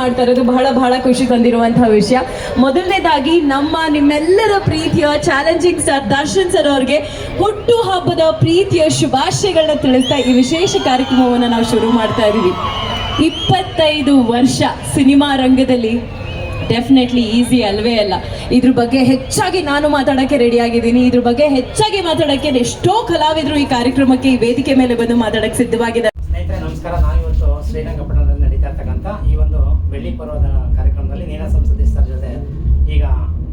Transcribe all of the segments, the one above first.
ಮಾಡ್ತಾ ಇರೋದು ಬಹಳ ಬಹಳ ಖುಷಿ ತಂದಿರುವಂತಹ ವಿಷಯ. ಮೊದಲನೇದಾಗಿ ನಮ್ಮ ನಿಮ್ಮೆಲ್ಲರ ಪ್ರೀತಿಯ ಚಾಲೆಂಜಿಂಗ್ ಸರ್ ದರ್ಶನ್ ಸರ್ ಅವ್ರಿಗೆ ಹುಟ್ಟು ಹಬ್ಬದ ಪ್ರೀತಿಯ ಶುಭಾಶಯಗಳನ್ನ ತಿಳಿಸ್ತಾ ಈ ವಿಶೇಷ ಕಾರ್ಯಕ್ರಮವನ್ನು ನಾವು ಶುರು ಮಾಡ್ತಾ ಇದ್ದೀವಿ. ಇಪ್ಪತ್ತೈದು ವರ್ಷ ಸಿನಿಮಾ ರಂಗದಲ್ಲಿ ಡೆಫಿನೆಟ್ಲಿ ಈಸಿ ಅಲ್ವೇ ಅಲ್ಲ. ಇದ್ರ ಬಗ್ಗೆ ಹೆಚ್ಚಾಗಿ ನಾನು ಮಾತಾಡೋಕ್ಕೆ ರೆಡಿ ಆಗಿದ್ದೀನಿ. ಇದ್ರ ಬಗ್ಗೆ ಹೆಚ್ಚಾಗಿ ಮಾತಾಡೋಕ್ಕೆ ಎಷ್ಟೋ ಕಲಾವಿದರು ಈ ಕಾರ್ಯಕ್ರಮಕ್ಕೆ ಈ ವೇದಿಕೆ ಮೇಲೆ ಬಂದು ಮಾತಾಡಕ್ಕೆ ಸಿದ್ಧವಾಗಿದ್ದಾರೆ. ಸ್ನೇಹಿತರೆ, ನಮಸ್ಕಾರ. ನಾನು ಇವತ್ತು ಶ್ರೀರಂಗಪಟ್ಟಣದಲ್ಲಿ ಬೆಳ್ಳಿ ಪರ್ವದ ಕಾರ್ಯಕ್ರಮದಲ್ಲಿ ನೀನಾಸಂ ಸತೀಶ್ ಸರ್ ಜೊತೆ ಈಗ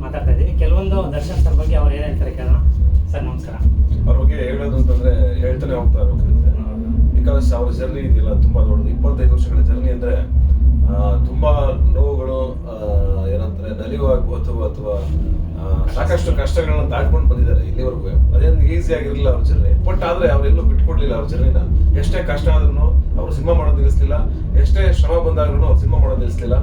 ಮಾತಾಡ್ತಾ ಇದ್ದೀವಿ. ಕೆಲವೊಂದು ದರ್ಶನ್ ಸರ್ ಬಗ್ಗೆ ಅವ್ರು ಏನು ಹೇಳ್ತಾರೆ ಕೇಳೋಣ. ಸರ್, ನಮಸ್ಕಾರ. ಅವ್ರ ಬಗ್ಗೆ ಹೇಳೋದು ಅಂತಂದ್ರೆ ಹೇಳ್ತಾನೆ ಹೋಗ್ತಾ ಇರ್ಬೇಕಾಗುತ್ತೆ ಬಿಕಾಸ್ ಅವ್ರ ಜರ್ನಿ ಇದೆಯಲ್ಲ ತುಂಬಾ ದೊಡ್ಡದು. ಇಪ್ಪತ್ತೈದು ವರ್ಷಗಳ ಜರ್ನಿ ಅಂದ್ರೆ ತುಂಬಾ ನೋವುಗಳು ಏನಂತಾರೆ, ನಲಿವು ಆಗ್ಬೋದು ಅಥವಾ ಸಾಕಷ್ಟು ಕಷ್ಟಗಳನ್ನ ದಾಟ್ಕೊಂಡು ಬಂದಿದ್ದಾರೆ ಇಲ್ಲಿವರೆಗೂ. ಅದೇನು ಈಸಿ ಆಗಿರಲಿಲ್ಲ ಅವ್ರ ಜರ್ನಿ ಬಟ್ ಆದ್ರೆ ಅವ್ರೆಲ್ಲೂ ಬಿಟ್ಕೊಡ್ಲಿಲ್ಲ ಅವ್ರ ಜರ್ನಿನ ಎಷ್ಟೇ ಕಷ್ಟ ಆದ್ರೂ ಅವ್ರು ಸಿನಿಮಾ ಮಾಡೋದು ನಿಲ್ಲಿಸ್ಲಿಲ್ಲ. ಎಷ್ಟೇ ಶ್ರಮ ಬಂದಾಗ್ಲೂ ಅವ್ರು ಸಿನಿಮಾ ಮಾಡೋದು ನಿಲ್ಲಿಸ್ಲಿಲ್ಲ.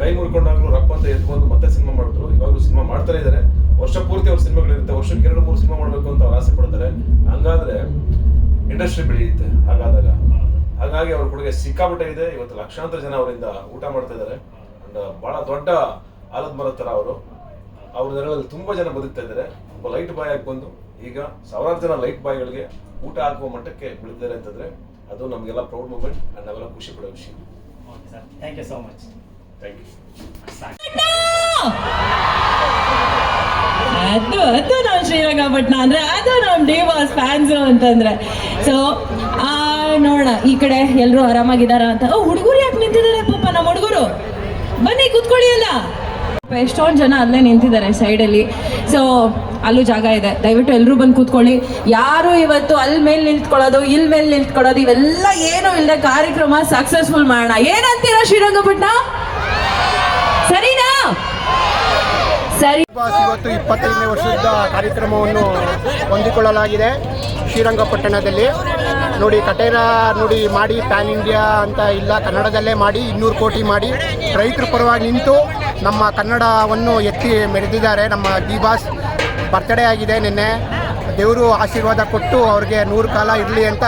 ಕೈ ಮುರ್ಕೊಂಡಾಗ್ಲೂ ರಪ್ಪ ಅಂತ ಎತ್ಕೊಂಡು ಮತ್ತೆ ಸಿನಿಮಾ ಮಾಡಿದ್ರು. ಇವಾಗಲೂ ಸಿನಿಮಾ ಮಾಡ್ತಾನೆ ಇದ್ದಾರೆ ವರ್ಷ ಪೂರ್ತಿ ಅವ್ರ ಸಿನಿಮಾಗಳಿರುತ್ತೆ. ವರ್ಷಕ್ಕೆ ಎರಡು, ಮೂರು ಸಿನಿಮಾ ಮಾಡಬೇಕು ಅಂತ ಅವ್ರು ಆಸೆ ಪಡ್ತಾರೆ. ಹಂಗಾದ್ರೆ ಇಂಡಸ್ಟ್ರಿ ಬೆಳೆಯುತ್ತೆ ಹಾಗಾದಾಗ. ಹಾಗಾಗಿ ಅವ್ರ ಕೊಡುಗೆ ಸಿಕ್ಕಾಪಟ್ಟೆ ಇದೆ. ಇವತ್ತು ಲಕ್ಷಾಂತರ ಜನ ಅವರಿಂದ ಊಟ ಮಾಡ್ತಾ ಇದ್ದಾರೆ ಅಂಡ್ ಬಹಳ ದೊಡ್ಡ ಆಲದ ಮರ ತರ ಅವರು. ಅವ್ರ ನೆರಳಲ್ಲಿ ತುಂಬಾ ಜನ ಬದುಕ್ತಾ ಇದ್ದಾರೆ ಒಬ್ಬ ಲೈಟ್ ಬಾಯ್ ಆಗಿ ಬಂದು ಈಗ ಸಾವಿರಾರು ಜನ ಲೈಟ್ ಬಾಯ್ಗಳಿಗೆ ಊಟ ಹಾಕುವ ಮಟ್ಟಕ್ಕೆ ಬೆಳೆದಿದ್ದಾರೆ ಅಂತಂದ್ರೆ ಅದು ನಮಗೆಲ್ಲ ಪ್ರೌಡ್ ಮೂಮೆಂಟ್ ಅಂಡ್ ನಾವೆಲ್ಲ ಖುಷಿ ಪಡೋ ವಿಷಯ. Okay sir thank you so much thank you ಅದು ಅದು ನಾವು ಶ್ರೀರಂಗಪಟ್ಟಣ ಅಂದ್ರೆ ಅದು ನಮ್ಮ ಡಿವಾಸ್ ಫ್ಯಾನ್ಸ್ ಅಂತಂದ್ರೆ. ಸೊ ಆ ನೋಡೋಣ ಈ ಕಡೆ ಎಲ್ಲರೂ ಆರಾಮಾಗಿದಾರ ಅಂತ. ಓ ಹುಡುಗರು ಯಾಕೆ ನಿಂತಿದ್ದಾರೆ ಪಾಪ ನಮ್ಮ ಹುಡುಗರು? ಬನ್ನಿ ಕೂತ್ಕೊಳ್ಳಿ ಅಲ್ಲ ಎಷ್ಟೊಂದು ಜನ ಅಲ್ಲೇ ನಿಂತಿದ್ದಾರೆ ಸೈಡಲ್ಲಿ ಸೊ ಅಲ್ಲೂ ಜಾಗ ಇದೆ. ದಯವಿಟ್ಟು ಎಲ್ಲರೂ ಬಂದು ಕೂತ್ಕೊಳ್ಳಿ. ಯಾರು ಇವತ್ತು ಅಲ್ಲಿ ಮೇಲೆ ನಿಂತ್ಕೊಳ್ಳೋದು ಇಲ್ಲಿ ಮೇಲೆ ನಿಂತ್ಕೊಳ್ಳೋದು, ಇವೆಲ್ಲ ಏನು ಇಲ್ಲದೆ ಕಾರ್ಯಕ್ರಮ ಸಕ್ಸಸ್ಫುಲ್ ಮಾಡೋಣ. ಏನಂತೀರಾ ಶ್ರೀರಂಗಪಟ್ಟಣ? ಸರಿನಾ? ಸರಿ. ಇವತ್ತು ಇಪ್ಪತ್ತೈದನೇ ವರ್ಷದ ಕಾರ್ಯಕ್ರಮವನ್ನು ಹೊಂದಿಕೊಳ್ಳಲಾಗಿದೆ ಶ್ರೀರಂಗಪಟ್ಟಣದಲ್ಲಿ. ನೋಡಿ, ಕಟೇರ ನೋಡಿ, ಮಾಡಿ, ಪ್ಯಾನ್ ಇಂಡಿಯಾ ಅಂತ ಇಲ್ಲ, ಕನ್ನಡದಲ್ಲೇ ಮಾಡಿ, ಇನ್ನೂರು ಕೋಟಿ ಮಾಡಿ, ರೈತರ ಪರವಾಗಿ ನಿಂತು ನಮ್ಮ ಕನ್ನಡವನ್ನು ಎತ್ತಿ ಮೆರೆದಿದ್ದಾರೆ. ನಮ್ಮ ಡಿ ಬಾಸ್ ಬರ್ತ್ಡೇ ಆಗಿದೆ ನಿನ್ನೆ. ದೇವರು ಆಶೀರ್ವಾದ ಕೊಟ್ಟು ಅವ್ರಿಗೆ ನೂರು ಕಾಲ ಇರಲಿ ಅಂತ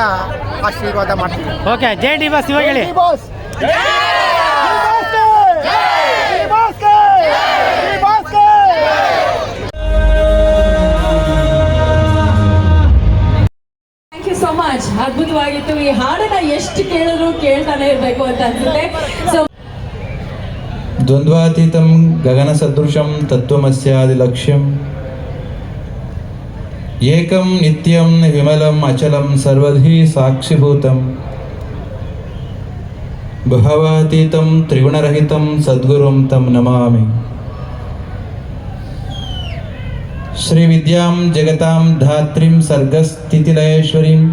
ಆಶೀರ್ವಾದ ಮಾಡ್ತೀವಿ. ಓಕೆ ಜೈ ಡಿ ಬಾಸ್ ಇವಾಗ ಹೇಳಿ. Boss thank you so much ಅದ್ಭುತವಾಗಿತ್ತು. ಈ ಹಾಡನ್ನ ಎಷ್ಟು ಕೇಳಿದ್ರು ಕೇಳ್ತಾನೆ ಇರ್ಬೇಕು ಅಂತ ಅನ್ಸುತ್ತೆ. ಸೊ ద్వంద్వాతీతం గగనసదృశం తత్వమస్యాది లక్ష్యం ఏకం నిత్యం విమలం అచలం సర్వధీ సాక్షిభూతం బహవాతీతం త్రిగుణరహితం సద్గురుం తం నమామి శ్రీ విద్యాం జగతాం ధాత్రిం సర్గస్థితిలయేశ్వరీం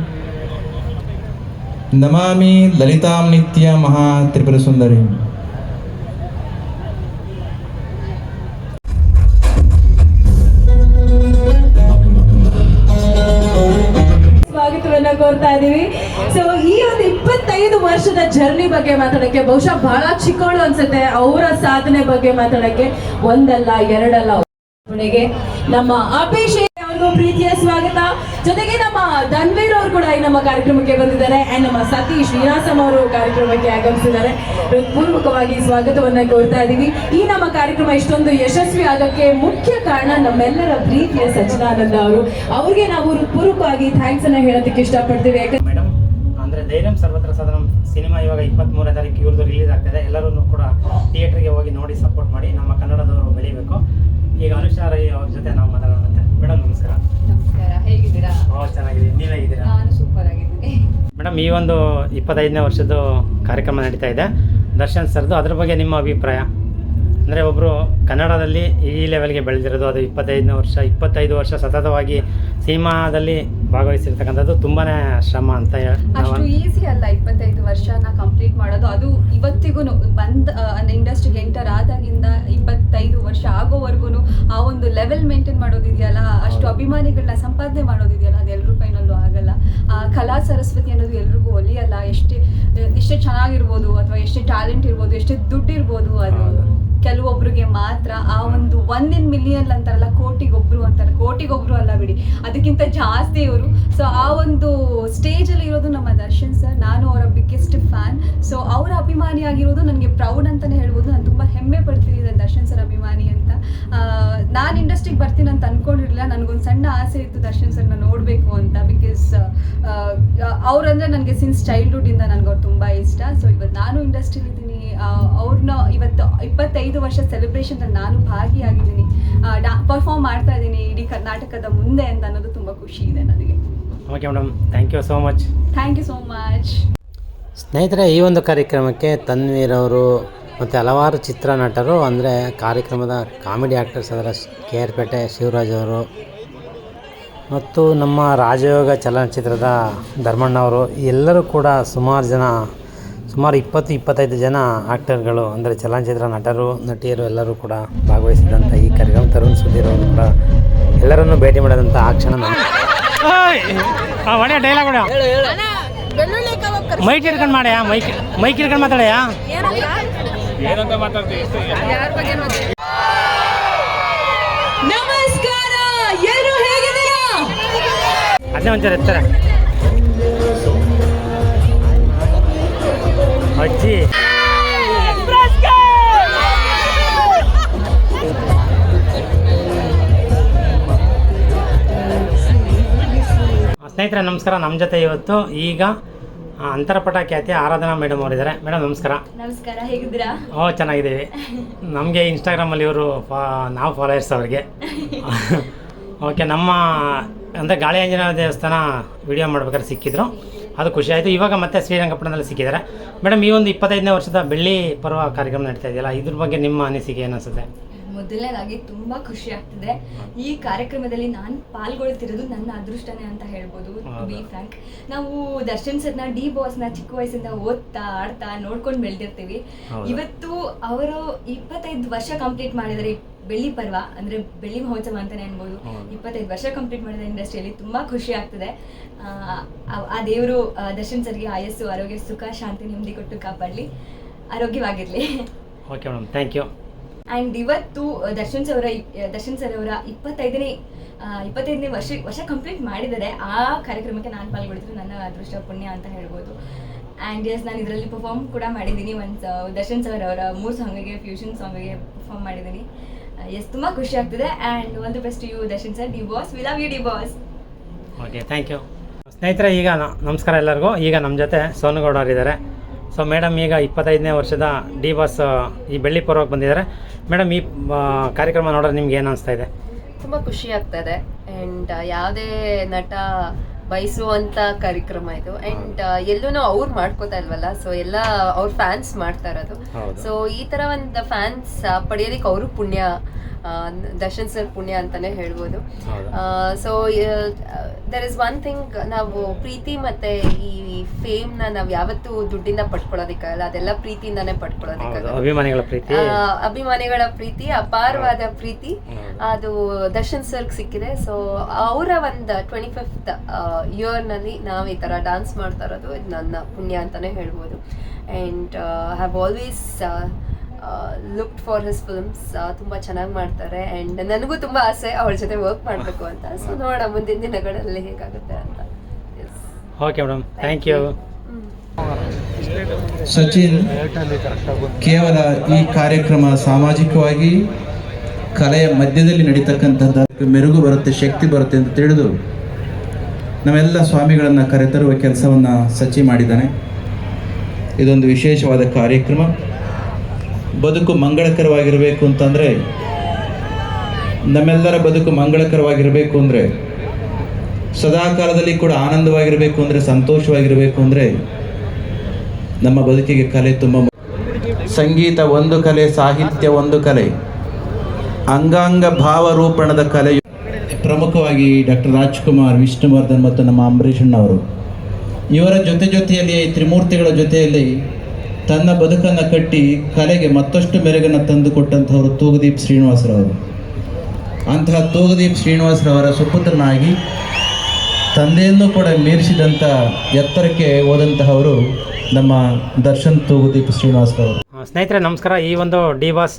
నమామి లలితాం నిత్య మహా ಕೋರ್ತಾ ಇದೀವಿ. ಸೊ ಈ ಒಂದು ಇಪ್ಪತ್ತೈದು ವರ್ಷದ ಜರ್ನಿ ಬಗ್ಗೆ ಮಾತಾಡಕ್ಕೆ ಬಹುಶಃ ಬಹಳ ಚಿಕ್ಕವಳು ಅನ್ಸುತ್ತೆ. ಅವರ ಸಾಧನೆ ಬಗ್ಗೆ ಮಾತಾಡಕ್ಕೆ ಒಂದಲ್ಲ, ಎರಡಲ್ಲ. ನಮ್ಮ ಅಭಿಷೇಕ್ ಅವ್ರಿಗೂ ಪ್ರೀತಿಯ ಸ್ವಾಗತ. ಜೊತೆಗೆ ಧನ್ವೀರ್ ಅವರು ಕೂಡ ಈ ನಮ್ಮ ಕಾರ್ಯಕ್ರಮಕ್ಕೆ ಬಂದಿದ್ದಾರೆ ಅಂಡ್ ನಮ್ಮ ಸತೀಶ್ ನೀನಾಸಂ ಅವರು ಕಾರ್ಯಕ್ರಮಕ್ಕೆ ಆಗಮಿಸಿದ್ದಾರೆ. ಹೃತ್ಪೂರ್ವಕವಾಗಿ ಸ್ವಾಗತವನ್ನ ಕೋರ್ತಾ ಇದ್ದೀವಿ ಈ ನಮ್ಮ ಕಾರ್ಯಕ್ರಮ ಇಷ್ಟೊಂದು ಯಶಸ್ವಿ ಆಗಕ್ಕೆ ಮುಖ್ಯ ಕಾರಣ ನಮ್ಮೆಲ್ಲರ ಪ್ರೀತಿಯ ಸಚಿದಾನಂದ ಅವರು. ಅವ್ರಿಗೆ ನಾವು ಹೃತ್ಪೂರ್ವಕವಾಗಿ ಥ್ಯಾಂಕ್ಸ್ ಅನ್ನ ಹೇಳೋದಕ್ಕೆ ಇಷ್ಟಪಡ್ತೀವಿ. ಯಾಕಂದ್ರೆ ಮೇಡಮ್ ಅಂದ್ರೆ ಧೈರ್ಯಂ ಸರ್ವತ್ರ ಸದನಂ. ಸಿನಿಮಾ ಇವಾಗ ಇಪ್ಪತ್ತ್ಮೂರನೇ ತಾರೀಕು ಇವ್ರದ್ದು ರಿಲೀಸ್ ಆಗ್ತದೆ. ಎಲ್ಲರೂ ಕೂಡ ಥಿಯೇಟರ್ಗೆ ಹೋಗಿ ನೋಡಿ ಸಪೋರ್ಟ್ ಮಾಡಿ ನಮ್ಮ ಕನ್ನಡದವರು ಬೆಳಿಬೇಕು. ಈಗ ಅನುಷಾ ರೈ ಅವ್ರ ಜೊತೆ ನಾವು ಮಾತಾಡೋಣ ಮೇಡಮ್ ನಮಸ್ಕಾರ. ನಮಸ್ಕಾರ ಹೇಗಿದ್ದೀರಾ? ಭಾಳ ಚೆನ್ನಾಗಿದೆ ನೀವು ಹೇಗಿದ್ದೀರಾ ನಾನು ಸೂಪರ್ ಆಗಿದ್ದೀನಿ ಮೇಡಮ್ ಈ ಒಂದು ಇಪ್ಪತ್ತೈದನೇ ವರ್ಷದ ಕಾರ್ಯಕ್ರಮ ನಡೀತಾ ಇದೆ. ದರ್ಶನ್ ಸರ್ದು ಅದ್ರ ಬಗ್ಗೆ ನಿಮ್ಮ ಅಭಿಪ್ರಾಯ? ಅಂದರೆ ಒಬ್ಬರು ಕನ್ನಡದಲ್ಲಿ ಈ ಲೆವೆಲ್ಗೆ ಬೆಳೆದಿರೋದು ಅದು ಇಪ್ಪತ್ತೈದನೇ ವರ್ಷ ಇಪ್ಪತ್ತೈದು ವರ್ಷ ಸತತವಾಗಿ ಸಿನಿಮಾದಲ್ಲಿ ಭಾಗವಹಿಸಿರ್ತಕ್ಕಂಥದ್ದು ತುಂಬಾ ಶ್ರಮ ಅಂತ ಅಷ್ಟು ಈಸಿ ಅಲ್ಲ ಇಪ್ಪತ್ತೈದು ವರ್ಷನ ಕಂಪ್ಲೀಟ್ ಮಾಡೋದು. ಅದು ಇವತ್ತಿಗೂ ಬಂದ್ ಇಂಡಸ್ಟ್ರಿಗೆ ಎಂಟರ್ ಆದಾಗಿಂದ ಇಪ್ಪತ್ತೈದು ವರ್ಷ ಆಗೋವರೆಗೂ ಆ ಒಂದು ಲೆವೆಲ್ ಮೇಂಟೈನ್ ಮಾಡೋದಿದೆಯಲ್ಲ ಅಷ್ಟು ಅಭಿಮಾನಿಗಳನ್ನ ಸಂಪಾದನೆ ಮಾಡೋದಿದೆಯಲ್ಲ ಅದು ಎಲ್ಲರೂ ಕೈನಲ್ಲೂ ಆಗಲ್ಲ. ಆ ಕಲಾ ಸರಸ್ವತಿ ಅನ್ನೋದು ಎಲ್ರಿಗೂ ಒಲಿಯಲ್ಲ ಎಷ್ಟೇ ಎಷ್ಟೇ ಚೆನ್ನಾಗಿರ್ಬೋದು ಅಥವಾ ಎಷ್ಟೇ ಟ್ಯಾಲೆಂಟ್ ಇರ್ಬೋದು ಎಷ್ಟೇ ದುಡ್ಡು ಇರ್ಬೋದು ಅದು ಹೌದು. ಕೆಲವೊಬ್ರಿಗೆ ಮಾತ್ರ ಆ ಒಂದು ಒನ್ ಇನ್ ಮಿಲಿಯನ್ ಅಂತಾರಲ್ಲ ಕೋಟಿಗೊಬ್ರು ಅಂತಾರೆ. ಕೋಟಿಗೊಬ್ರು ಅಲ್ಲ ಬಿಡಿ, ಅದಕ್ಕಿಂತ ಜಾಸ್ತಿ ಇವರು. ಸೊ ಆ ಒಂದು ಸ್ಟೇಜಲ್ಲಿ ಇರೋದು ನಮ್ಮ ದರ್ಶನ್ ಸರ್. ನಾನು ಅವರ ಬಿಗ್ಗೆಸ್ಟ್ ಫ್ಯಾನ್ ಸೊ ಅವರ ಅಭಿಮಾನಿ ಆಗಿರೋದು ನನಗೆ ಪ್ರೌಡ್ ಅಂತಲೇ ಹೇಳ್ಬೋದು. ಹೆಮ್ಮೆ ಪಡ್ತೀನಿ ನಾನು ದರ್ಶನ್ ಸರ್ ಅಭಿಮಾನಿ ನಾನು ಇಂಡಸ್ಟ್ರಿಗೆ ಬರ್ತೀನಿ ಅಂತ ಅನ್ಕೊಂಡಿರಲಿಲ್ಲ. ನನಗೊಂದು ಸಣ್ಣ ಆಸೆ ಇತ್ತು ದರ್ಶನ್ ಸರ್ನ ನೋಡಬೇಕು ಅಂತ ಬಿಕಾಸ್ ಅವ್ರಂದ್ರೆ ನನಗೆ ಸಿನ್ಸ್ ಚೈಲ್ಡ್ಹುಡ್ಡಿಂದ ನನಗೆ ಅವ್ರು ತುಂಬ ಇಷ್ಟ. ಸೊ ಇವತ್ತು ನಾನು ಇಂಡಸ್ಟ್ರಿಲಿದ್ದೀನಿ ಅವ್ರನ್ನ ಇವತ್ತು ಇಪ್ಪತ್ತೈದು ವರ್ಷ ಸೆಲೆಬ್ರೇಷನಲ್ಲಿ ನಾನು ಭಾಗಿಯಾಗಿದ್ದೀನಿ. ಡಾ ಪರ್ಫಾರ್ಮ್ ಮಾಡ್ತಾ ಇದ್ದೀನಿ ಇಡೀ ಕರ್ನಾಟಕದ ಮುಂದೆ ಅಂತ ಅನ್ನೋದು ತುಂಬ ಖುಷಿ ಇದೆ ನನಗೆ. Okay madam thank you so much thank you so much ಸ್ನೇಹಿತರೆ ಈ ಒಂದು ಕಾರ್ಯಕ್ರಮಕ್ಕೆ ತನ್ವೀರ್ ಅವರು ಮತ್ತು ಹಲವಾರು ಚಿತ್ರ ನಟರು ಅಂದರೆ ಕಾರ್ಯಕ್ರಮದ ಕಾಮಿಡಿ ಆ್ಯಕ್ಟರ್ಸ್ ಅದರ ಕೆ ಆರ್ ಪೇಟೆ ಶಿವರಾಜ್ ಅವರು ಮತ್ತು ನಮ್ಮ ರಾಜಯೋಗ ಚಲನಚಿತ್ರದ ಧರ್ಮಣ್ಣ ಅವರು ಎಲ್ಲರೂ ಕೂಡ ಸುಮಾರು ಜನ ಸುಮಾರು ಇಪ್ಪತ್ತು ಇಪ್ಪತ್ತೈದು ಜನ ಆ್ಯಕ್ಟರ್ಗಳು ಅಂದರೆ ಚಲನಚಿತ್ರ ನಟರು ನಟಿಯರು ಎಲ್ಲರೂ ಕೂಡ ಭಾಗವಹಿಸಿದಂಥ ಈ ಕಾರ್ಯಕ್ರಮ. ತರುಣ್ ಸುಧೀರ್ ಅವರು ಕೂಡ ಎಲ್ಲರನ್ನೂ ಭೇಟಿ ಮಾಡಿದಂಥ ಆ ಕ್ಷಣ ಮೈಕ್ ಹಿಡ್ಕೊಂಡು ಮಾಡ್ಯಾ ಮೈಕ್ ಮೈಕ್ ಹಿಡ್ಕೊಂಡು ಮಾತಾಡ್ಯಾ ನಮಸ್ಕಾರ! ಎಲ್ಲರೂ ಹೇಗಿದ್ದೀರಾ? ಅದೇ ಒಂಚೂರು ಎತ್ತರ. ಅಜ್ಜಿ. ಸ್ನೇಹಿತರೆ ನಮಸ್ಕಾರ. ನಮ್ಮ ಜೊತೆ ಇವತ್ತು ಈಗ ಅಂತರಪಟ ಖ್ಯಾತಿಯ ಆರಾಧನಾ ಮೇಡಮ್ ಅವರಿದ್ದಾರೆ. ಮೇಡಮ್ ನಮಸ್ಕಾರ. ನಮಸ್ಕಾರ ಹೇಗಿದ್ದೀರಾ? ಓ ಚೆನ್ನಾಗಿದ್ದೀವಿ. ನಮಗೆ ಇನ್ಸ್ಟಾಗ್ರಾಮಲ್ಲಿ ಇವರು ಫಾ ನಾವು ಫಾಲೋಯರ್ಸ್ ಅವ್ರಿಗೆ. ಓಕೆ ನಮ್ಮ ಅಂದರೆ ಗಾಳಿ ಆಂಜನೇಯ ದೇವಸ್ಥಾನ ವಿಡಿಯೋ ಮಾಡ್ಬೇಕಾದ್ರೆ ಸಿಕ್ಕಿದ್ರು. ಅದು ಖುಷಿ ಆಯಿತು. ಇವಾಗ ಮತ್ತೆ ಶ್ರೀರಂಗಪಟ್ಟಣದಲ್ಲಿ ಸಿಕ್ಕಿದ್ದಾರೆ. ಮೇಡಮ್ ಈ ಒಂದು ಇಪ್ಪತ್ತೈದನೇ ವರ್ಷದ ಬೆಳ್ಳಿ ಪರ್ವ ಕಾರ್ಯಕ್ರಮ ನಡೀತಾ ಇದೆಯಲ್ಲ ಇದ್ರ ಬಗ್ಗೆ ನಿಮ್ಮ ಅನಿಸಿಕೆ ಏನಿಸುತ್ತೆ ಮೊದಲನೇದಾಗಿ ತುಂಬಾ ಖುಷಿ ಆಗ್ತಿದೆ. ಈ ಕಾರ್ಯಕ್ರಮದಲ್ಲಿ ನಾನು ಪಾಲ್ಗೊಳ್ತಿರೋದು ನನ್ನ ಅದೃಷ್ಟನೇ ಅಂತ ಹೇಳ್ಬೋದು ಬಿ ಫ್ರಾಂಕ್ ನಾವು ದರ್ಶನ್ ಸರ್ನ ಡಿ ಬಾಸ್ನ ಚಿಕ್ಕ ವಯಸ್ಸಿಂದ ಓದ್ತಾ ಆಡ್ತಾ ನೋಡ್ಕೊಂಡು ಬೆಳೆದಿರ್ತೀವಿ. ಇವತ್ತು ಅವರು ಇಪ್ಪತ್ತೈದು ವರ್ಷ ಕಂಪ್ಲೀಟ್ ಮಾಡಿದರೆ ಬೆಳ್ಳಿ ಪರ್ವ ಅಂದ್ರೆ ಬೆಳ್ಳಿ ಮಹೋತ್ಸವ ಅಂತಾನೆ ಅನ್ಬೋದು. ಇಪ್ಪತ್ತೈದು ವರ್ಷ ಕಂಪ್ಲೀಟ್ ಮಾಡಿದ ಇಂಡಸ್ಟ್ರಿಯಲ್ಲಿ ತುಂಬಾ ಖುಷಿ ಆಗ್ತಿದೆ. ಆ ದೇವರು ದರ್ಶನ್ ಸರ್ಗೆ ಆಯಸ್ಸು ಆರೋಗ್ಯ ಸುಖ ಶಾಂತಿ ನೆಮ್ಮದಿ ಕೊಟ್ಟು ಕಾಪಾಡಲಿ. ಆರೋಗ್ಯವಾಗಿರ್ಲಿ. Okay madam thank you and ಇವತ್ತು ದರ್ಶನ್ ಸರ್ ದರ್ಶನ್ ಸರ್ ಅವರ ಇಪ್ಪತ್ತೈದನೇ ಇಪ್ಪತ್ತೈದನೇ ವರ್ಷ ವರ್ಷ ಕಂಪ್ಲೀಟ್ ಮಾಡಿದ್ದಾರೆ. ಆ ಕಾರ್ಯಕ್ರಮಕ್ಕೆ ನಾನು ಪಾಲ್ಗೊಳ್ಳಿದ್ರು ನನ್ನ ಅದೃಷ್ಟ ಪುಣ್ಯ ಅಂತ ಹೇಳ್ಬೋದು. ಆ್ಯಂಡ್ ಎಸ್ ನಾನು ಇದರಲ್ಲಿ ಪರ್ಫಾರ್ಮ್ ಕೂಡ ಮಾಡಿದ್ದೀನಿ. ಒಂದು ದರ್ಶನ್ ಸರ್ ಅವರ ಮೂರು ಸಾಂಗಿಗೆ ಫ್ಯೂಷನ್ ಸಾಂಗಿಗೆ ಪರ್ಫಾರ್ಮ್ ಮಾಡಿದ್ದೀನಿ. ಎಸ್ ತುಂಬ ಖುಷಿ ಆಗ್ತಿದೆ. ಆ್ಯಂಡ್ ಒಂದು best you Darshan sir. D boss we love you D boss okay thank you ಸ್ನೇಹಿತರೆ, ಈಗ ನಮಸ್ಕಾರ ಎಲ್ಲರಿಗೂ. ಈಗ ನಮ್ಮ ಜೊತೆ ಸೋನುಗೌಡ ಅವರಿದ್ದಾರೆ ಸೊ ಮೇಡಮ್ ಈಗ ಇಪ್ಪತ್ತೈದನೇ ವರ್ಷದ ಡಿ ಬಾಸ್ ಈ ಬೆಳ್ಳಿ ಪರ್ವಕ್ಕೆ ಬಂದಿದ್ದಾರೆ. ಮೇಡಮ್ ಈ ಕಾರ್ಯಕ್ರಮ ನೋಡೋದು ನಿಮ್ಗೆ ಏನು ಅನಿಸ್ತಾ ಇದೆ? ತುಂಬ ಖುಷಿ ಆಗ್ತದೆ ಆ್ಯಂಡ್ ಯಾವುದೇ ನಟ ಬಯಸುವಂಥ ಕಾರ್ಯಕ್ರಮ ಇದು. ಆ್ಯಂಡ್ ಎಲ್ಲೂ ಅವ್ರು ಮಾಡ್ಕೋತಾ ಇಲ್ವಲ್ಲ? ಸೊ ಎಲ್ಲ ಅವ್ರ ಫ್ಯಾನ್ಸ್ ಮಾಡ್ತಾ ಇರೋದು. ಸೊ ಈ ಥರ ಒಂದು ಫ್ಯಾನ್ಸ್ ಪಡೆಯೋದಕ್ಕೆ ಅವರು ಪುಣ್ಯ ದರ್ಶನ್ ಸರ್ ಪುಣ್ಯ ಅಂತಾನೆ ಹೇಳ್ಬೋದು. So there is one thing ನಾವು ಪ್ರೀತಿ ಮತ್ತೆ ಈ ಫೇಮ್ನ ನಾವು ಯಾವತ್ತೂ ದುಡ್ಡಿಂದ ಪಡ್ಕೊಳ್ಳೋದಕ್ಕಾಗಲ್ಲ. ಅದೆಲ್ಲ ಪ್ರೀತಿಯಿಂದಾನೇ ಪಡ್ಕೊಳ್ಳೋದಕ್ಕಾಗಲ್ಲ. ಅಭಿಮಾನಿಗಳ ಪ್ರೀತಿ. ಅಭಿಮಾನಿಗಳ ಪ್ರೀತಿ ಅಪಾರವಾದ ಪ್ರೀತಿ. ಅದು ದರ್ಶನ್ ಸರ್ಗ್ ಸಿಕ್ಕಿದೆ. ಸೊ ಅವರ ಒಂದು ಟ್ವೆಂಟಿ ಫಿಫ್ತ್ ಇಯರ್ನಲ್ಲಿ ನಾವು ಈ ತರ ಡಾನ್ಸ್ ಮಾಡ್ತಾ ಇರೋದು. ಇದು ನನ್ನ ಪುಣ್ಯ ಅಂತಾನೆ ಹೇಳ್ಬೋದು. And have always looked for his films ತುಂಬ ಚೆನ್ನಾಗಿ ಮಾಡ್ತಾರೆ ಆ್ಯಂಡ್ ನನಗೂ ತುಂಬ ಆಸೆ ಅವ್ರ ಜೊತೆ ವರ್ಕ್ ಮಾಡಬೇಕು ಅಂತ. ಸೊ ನೋಡೋಣ ಮುಂದಿನ ದಿನಗಳಲ್ಲಿ ಹೇಗಾಗುತ್ತೆ ಅಂತ. Okay madam thank you Sachin ಕೇವಲ ಈ ಕಾರ್ಯಕ್ರಮ ಸಾಮಾಜಿಕವಾಗಿ ಕಲೆಯ ಮಧ್ಯದಲ್ಲಿ ನಡೀತಕ್ಕಂಥದ್ದು ಮೆರುಗು ಬರುತ್ತೆ ಶಕ್ತಿ ಬರುತ್ತೆ ಅಂತ ತಿಳಿದು ನಾವೆಲ್ಲ ಸ್ವಾಮಿಗಳನ್ನು ಕರೆತರುವ ಕೆಲಸವನ್ನು ಸಚಿ ಮಾಡಿದ್ದಾನೆ. ಇದೊಂದು ವಿಶೇಷವಾದ ಕಾರ್ಯಕ್ರಮ. ಬದುಕು ಮಂಗಳಕರವಾಗಿರಬೇಕು ಅಂತಂದರೆ, ನಮ್ಮೆಲ್ಲರ ಬದುಕು ಮಂಗಳಕರವಾಗಿರಬೇಕು ಅಂದರೆ ಸದಾ ಕಾಲದಲ್ಲಿ ಕೂಡ ಆನಂದವಾಗಿರಬೇಕು ಅಂದರೆ, ಸಂತೋಷವಾಗಿರಬೇಕು ಅಂದರೆ, ನಮ್ಮ ಬದುಕಿಗೆ ಕಲೆ ತುಂಬ ಸಂಗೀತ ಒಂದು ಕಲೆ, ಸಾಹಿತ್ಯ ಒಂದು ಕಲೆ, ಅಂಗಾಂಗ ಭಾವರೂಪಣದ ಕಲೆಯು ಪ್ರಮುಖವಾಗಿ ಡಾಕ್ಟರ್ ರಾಜ್ಕುಮಾರ್ ವಿಷ್ಣುವರ್ಧನ್ ಮತ್ತು ನಮ್ಮ ಅಂಬರೀಷಣ್ಣವರು. ಇವರ ಜೊತೆ ಜೊತೆಯಲ್ಲಿ ತ್ರಿಮೂರ್ತಿಗಳ ಜೊತೆಯಲ್ಲಿ ತನ್ನ ಬದುಕನ್ನು ಕಟ್ಟಿ ಕಲೆಗೆ ಮತ್ತಷ್ಟು ಮೆರುಗನ್ನು ತಂದುಕೊಟ್ಟಂಥವರು ತೂಗುದೀಪ್ ಶ್ರೀನಿವಾಸರವರು. ಅಂತಹ ತೂಗುದೀಪ್ ಶ್ರೀನಿವಾಸರವರ ಸುಪುತ್ರನಾಗಿ ತಂದೆಯನ್ನು ಕೂಡ ಮೀರಿಸಿದಂಥ ಎತ್ತರಕ್ಕೆ ಹೋದಂತಹವರು ನಮ್ಮ ದರ್ಶನ್ ತೂಗುದೀಪ್ ಶ್ರೀನಿವಾಸರವರು. ಸ್ನೇಹಿತರೆ, ನಮಸ್ಕಾರ. ಈ ಒಂದು D boss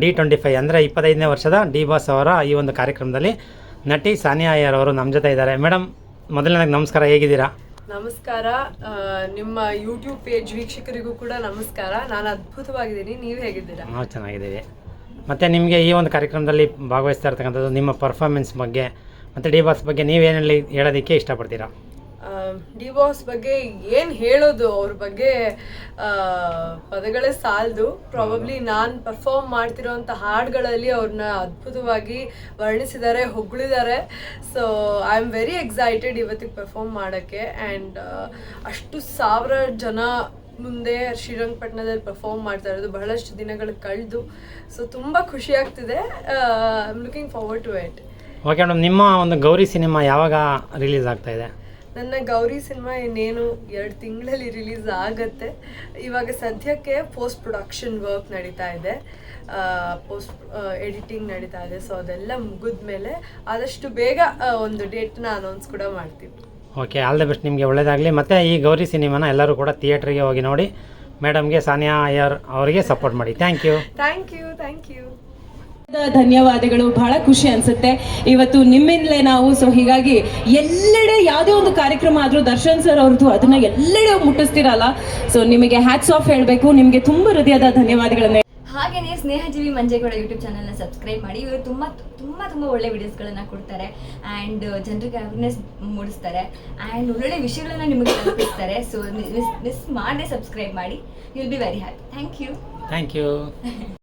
D twenty five ಅಂದರೆ ಇಪ್ಪತ್ತೈದನೇ ವರ್ಷದ ಡಿ ಬಾಸ್ ಅವರ ಈ ಒಂದು ಕಾರ್ಯಕ್ರಮದಲ್ಲಿ ನಟಿ ಸಾನಿಯಾ ಅಯ್ಯರ್ ಅವರು ನಮ್ಮ ಜೊತೆ ಇದ್ದಾರೆ. ಮೇಡಮ್, ಮೊದಲನೇದಾಗಿ ನಮಸ್ಕಾರ. ಹೇಗಿದ್ದೀರಾ? ನಮಸ್ಕಾರ. ನಿಮ್ಮ ಯೂಟ್ಯೂಬ್ ಪೇಜ್ ವೀಕ್ಷಕರಿಗೂ ಕೂಡ ನಮಸ್ಕಾರ. ನಾನು ಅದ್ಭುತವಾಗಿದ್ದೀನಿ. ನೀವು ಹೇಗಿದ್ದೀರಾ? ನಾವು ಚೆನ್ನಾಗಿದ್ದೀವಿ. ಮತ್ತು ನಿಮಗೆ ಈ ಒಂದು ಕಾರ್ಯಕ್ರಮದಲ್ಲಿ ಭಾಗವಹಿಸ್ತಾ ಇರ್ತಕ್ಕಂಥದ್ದು ನಿಮ್ಮ ಪರ್ಫಾರ್ಮೆನ್ಸ್ ಬಗ್ಗೆ, ಮತ್ತು ಡಿ ಬಾಸ್ ಬಗ್ಗೆ ನೀವೇನಲ್ಲಿ ಹೇಳೋದಕ್ಕೆ ಇಷ್ಟಪಡ್ತೀರಾ? ಡಿ ಬಾಸ್ ಬಗ್ಗೆ ಏನು ಹೇಳೋದು ಅವ್ರ ಬಗ್ಗೆ ಪದಗಳೇ ಸಾಲದು. ಪ್ರಾಬಬ್ಲಿ ನಾನು ಪರ್ಫಾರ್ಮ್ ಮಾಡ್ತಿರೋಂಥ ಹಾಡುಗಳಲ್ಲಿ ಅವ್ರನ್ನ ಅದ್ಭುತವಾಗಿ ವರ್ಣಿಸಿದ್ದಾರೆ ಹೊಗಳಿದ್ದಾರೆ so I am very excited ಇವತ್ತಿಗೆ ಪರ್ಫಾರ್ಮ್ ಮಾಡೋಕ್ಕೆ. ಆ್ಯಂಡ್ ಅಷ್ಟು ಸಾವಿರ ಜನ ಮುಂದೆ ಶ್ರೀರಂಗಪಟ್ಟಣದಲ್ಲಿ ಪರ್ಫಾರ್ಮ್ ಮಾಡ್ತಾ ಇರೋದು ಬಹಳಷ್ಟು ದಿನಗಳು ಕಳೆದು. ಸೊ ತುಂಬ ಖುಷಿ ಆಗ್ತಿದೆ. I am looking forward to it okay madam ನಿಮ್ಮ ಒಂದು ಗೌರಿ ಸಿನಿಮಾ ಯಾವಾಗ ರಿಲೀಸ್ ಆಗ್ತಾ ಇದೆ? ನನ್ನ ಗೌರಿ ಸಿನಿಮಾ ಇನ್ನೇನು ಎರಡು ತಿಂಗಳಲ್ಲಿ ರಿಲೀಸ್ ಆಗತ್ತೆ. ಇವಾಗ ಸದ್ಯಕ್ಕೆ ಪೋಸ್ಟ್ ಪ್ರೊಡಕ್ಷನ್ ವರ್ಕ್ ನಡೀತಾ ಇದೆ. ಪೋಸ್ಟ್ ಎಡಿಟಿಂಗ್ ನಡೀತಾ ಇದೆ. ಸೊ ಅದೆಲ್ಲ ಮುಗಿದ ಮೇಲೆ ಆದಷ್ಟು ಬೇಗ ಒಂದು ಡೇಟ್ನ ಅನೌನ್ಸ್ ಕೂಡ ಮಾಡ್ತೀವಿ. ಓಕೆ ಆಲ್ ದ ಬೆಸ್ಟ್ ನಿಮಗೆ ಒಳ್ಳೆಯದಾಗಲಿ ಮತ್ತು ಈ ಗೌರಿ ಸಿನಿಮಾನ ಎಲ್ಲರೂ ಕೂಡ ಥಿಯೇಟ್ರಿಗೆ ಹೋಗಿ ನೋಡಿ. ಮೇಡಮ್ಗೆ ಸಾನಿಯಾ ಅಯ್ಯರ್ ಅವರಿಗೆ ಸಪೋರ್ಟ್ ಮಾಡಿ. Thank you thank you thank you ಧನ್ಯವಾದಗಳು. ಬಹಳ ಖುಷಿ ಅನ್ಸುತ್ತೆ. ಇವತ್ತು ನಿಮ್ಮಿಂದಲೇ ನಾವು ಸೊ ಹೀಗಾಗಿ ಎಲ್ಲೆಡೆ ಯಾವುದೇ ಒಂದು ಕಾರ್ಯಕ್ರಮ ಆದ್ರೂ ದರ್ಶನ್ ಸರ್ ಅವ್ರದ್ದು ಅದನ್ನ ಎಲ್ಲೆಡೆ ಮುಟ್ಟಿಸ್ತಿರಲ್ಲ? ಸೊ ನಿಮಗೆ ಹ್ಯಾಟ್ಸ್ ಆಫ್ ಹೇಳಬೇಕು. ನಿಮಗೆ ತುಂಬಾ ಹೃದಯದ ಧನ್ಯವಾದಗಳನ್ನ ಹಾಗೆಯೇ ಸ್ನೇಹಜೀವಿ ಮಂಜೇಗೌಡ ಯೂಟ್ಯೂಬ್ ಚಾನಲ್ನ ಸಬ್ಸ್ಕ್ರೈಬ್ ಮಾಡಿ. ಇವರು ತುಂಬ ತುಂಬ ತುಂಬ ಒಳ್ಳೆ ವಿಡಿಯೋಸ್ಗಳನ್ನು ಕೊಡ್ತಾರೆ ಆ್ಯಂಡ್ ಜನರಿಗೆ ಅವೇರ್ನೆಸ್ ಮೂಡಿಸ್ತಾರೆ ಆ್ಯಂಡ್ ಒಳ್ಳೊಳ್ಳೆ ವಿಷಯಗಳನ್ನ ನಿಮಗೆ ತಲುಪಿಸ್ತಾರೆ. ಸೊ ಮಿಸ್ ಮಿಸ್ ಮಾಡದೆ ಸಬ್ಸ್ಕ್ರೈಬ್ ಮಾಡಿ. You will be very happy thank you thank you